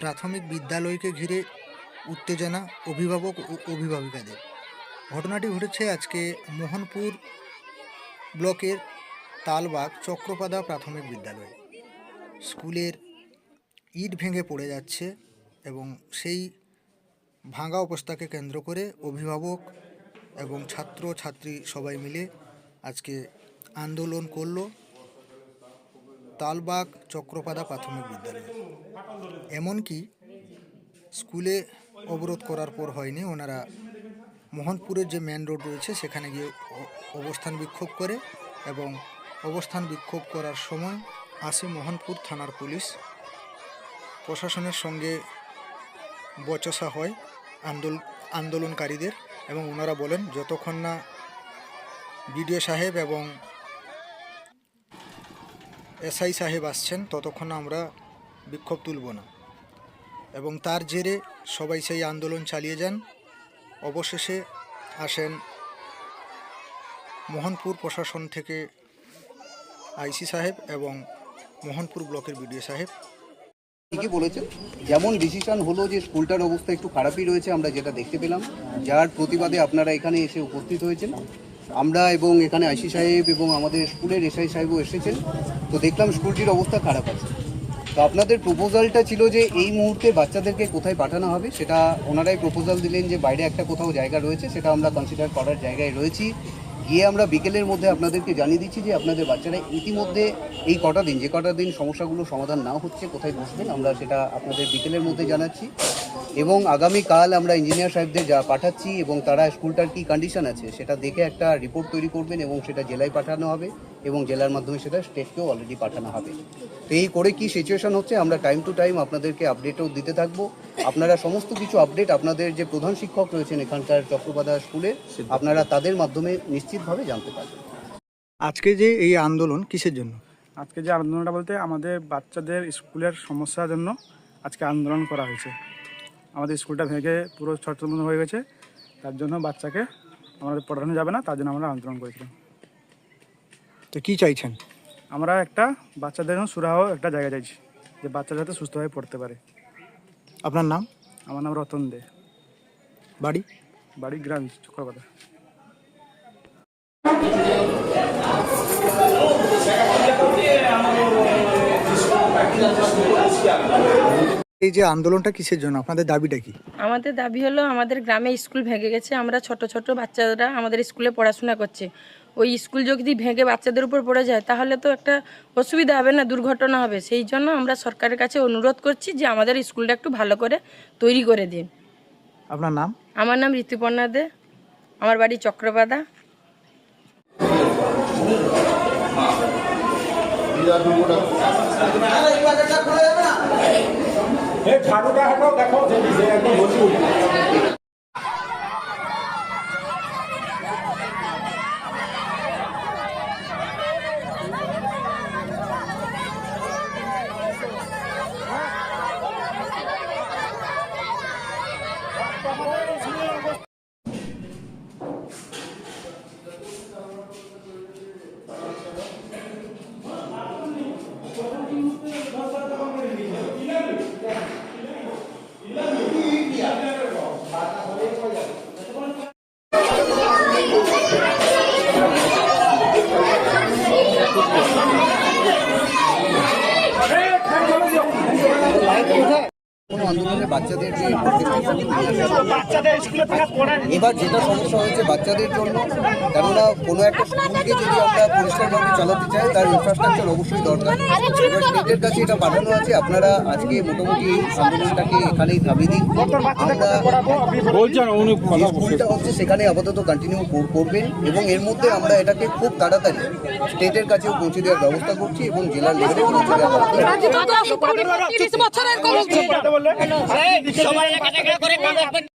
প্রাথমিক বিদ্যালয়কে ঘিরে উত্তেজনা অভিভাবক ও অভিভাবিকাদের। ঘটনাটি ঘটেছে আজকে মোহনপুর ব্লকের তালবাগ চক্রপাদা প্রাথমিক বিদ্যালয়ে। স্কুলের ইট ভেঙে পড়ে যাচ্ছে এবং সেই ভাঙা অবস্থাকে কেন্দ্র করে অভিভাবক এবং ছাত্র ছাত্রী সবাই মিলে আজকে আন্দোলন করল। তালবাগ চক্রপাদা প্রাথমিক বিদ্যালয়ে। এমনকি স্কুলে অবরোধ করার পর হয়নি, ওনারা মোহনপুরের যে মেন রোড রয়েছে, সেখানে গিয়ে অবস্থান বিক্ষোভ করে এবং অবস্থান বিক্ষোভ করার সময় আসে মোহনপুর থানার পুলিশ। প্রশাসনের সঙ্গে বচসা হয় আন্দোল, আন্দোলনকারীদের এবং ওনারা বলেন, যতক্ষণ না বিডিও সাহেব এবং এসআই সাহেব আসছেন, ততক্ষণ আমরা বিক্ষোভ তুলব না। এবং তার জেরে সবাই সেই আন্দোলন চালিয়ে যান। অবশেষে আসেন মোহনপুর প্রশাসন থেকে আইসি সাহেব এবং মোহনপুর ব্লকের বিডিও সাহেব। ঠিকই বলেছেন। যেমন ডিসিশন হলো যে স্কুলটার অবস্থা একটু খারাপই রয়েছে, আমরা যেটা দেখতে পেলাম। যার প্রতিবাদে আপনারা এখানে এসে উপস্থিত হয়েছেন। আমরা এবং এখানে আইসি সাহেব এবং আমাদের স্কুলের এসআই সাহেবও এসেছেন। তো দেখলাম স্কুলটির অবস্থা খারাপ আছে। তো আপনাদের প্রপোজালটা ছিল যে এই মুহূর্তে বাচ্চাদেরকে কোথায় পাঠানো হবে? সেটা ওনারাই প্রপোজাল দিলেন যে বাইরে একটা কোথাও জায়গা রয়েছে, সেটা আমরা কনসিডার করার জায়গায় রয়েছি। গিয়ে আমরা বিকেলের মধ্যে আপনাদেরকে জানিয়ে দিচ্ছি যে আপনাদের বাচ্চারা ইতিমধ্যে এই কটা দিন, যে কটা দিন সমস্যাগুলো সমাধান না হচ্ছে, কোথায় বসবেন, আমরা সেটা আপনাদের বিকেলের মধ্যে জানাচ্ছি। এবং আগামীকাল আমরা ইঞ্জিনিয়ার সাহেবদের যা পাঠাচ্ছি এবং তারা স্কুলটার কি কন্ডিশন আছে সেটা দেখে একটা রিপোর্ট তৈরি করবেন এবং সেটা জেলায় পাঠানো হবে এবং জেলার মাধ্যমে সেটা স্টেটকেও অলরেডি পাঠানো হবে। তো এই করে কি সিচুয়েশন হচ্ছে আমরা টাইম টু টাইম আপনাদেরকে আপডেটও দিতে থাকব। আপনারা সমস্ত কিছু আপডেট আপনাদের যে প্রধান শিক্ষক রয়েছেন এখানকার চক্রপাদা স্কুলের আপনারা তাদের মাধ্যমে নিশ্চিতভাবে জানতে পারবেন। আজকে যে এই আন্দোলন কিসের জন্য? আজকে যে আন্দোলনটা বলতে আমাদের বাচ্চাদের স্কুলের সমস্যার জন্য আজকে আন্দোলন করা হয়েছে। আমাদের স্কুলটা ভেঙে পুরো ছটমট হয়ে গেছে। তার জন্য বাচ্চাকে আমাদের পড়ানো যাবে না তার জন্য আমরা আন্দোলন করেছিলাম। তো কি চাইছেন? আমরা একটা বাচ্চাদের জন্য সুরাহ একটা জায়গা চাইছি যে বাচ্চা যাতে সুস্থভাবে পড়তে পারে। আপনার নাম? আমার নাম রতন দে। বাড়ি? বাড়ি গ্রাম চক্রপাতা এই যে আন্দোলনটা কিসের জন্য? আপনাদের দাবিটা কি? আমাদের দাবি হলো আমাদের গ্রামে স্কুল ভেঙে গেছে। আমরা ছোট ছোট বাচ্চারা আমাদের স্কুলে পড়াশোনা করছে। ওই স্কুল যদি ভেঙে বাচ্চাদের উপর পড়ে যায় তাহলে তো একটা অসুবিধা হবে না দুর্ঘটনা হবে। সেই জন্য আমরা সরকারের কাছে অনুরোধ করছি যে আমাদের স্কুলটা একটু ভালো করে তৈরি করে দিন। আপনার নাম? আমার নাম ঋতুপর্ণা দে। আমার বাড়ি চক্রপাদা। কোনো আন্দোলনে দেখো যে Okay. এবার যেটা সমস্যা হয়েছে বাচ্চাদের জন্য কেননা কোনো একটা স্কুলকে যদি আমরা পরিষ্কারভাবে চালাতে চাই তার ইনফ্রাস্ট্রাকচার অবশ্যই দরকার। এবার স্টেটের কাছে এটা পাঠানো আছে আপনারা আজকে মোটামুটি এই আন্দোলনটাকে এখানেই থামিয়ে দিন। আমরা স্কুলটা হচ্ছে সেখানে আপাতত কন্টিনিউ করবেন এবং এর মধ্যে আমরা এটাকে খুব তাড়াতাড়ি স্টেটের কাছেও পৌঁছে দেওয়ার ব্যবস্থা করছি এবং জেলার লেভেলে পৌঁছে দেওয়ার ব্যবস্থা করছি। তিরিশ করে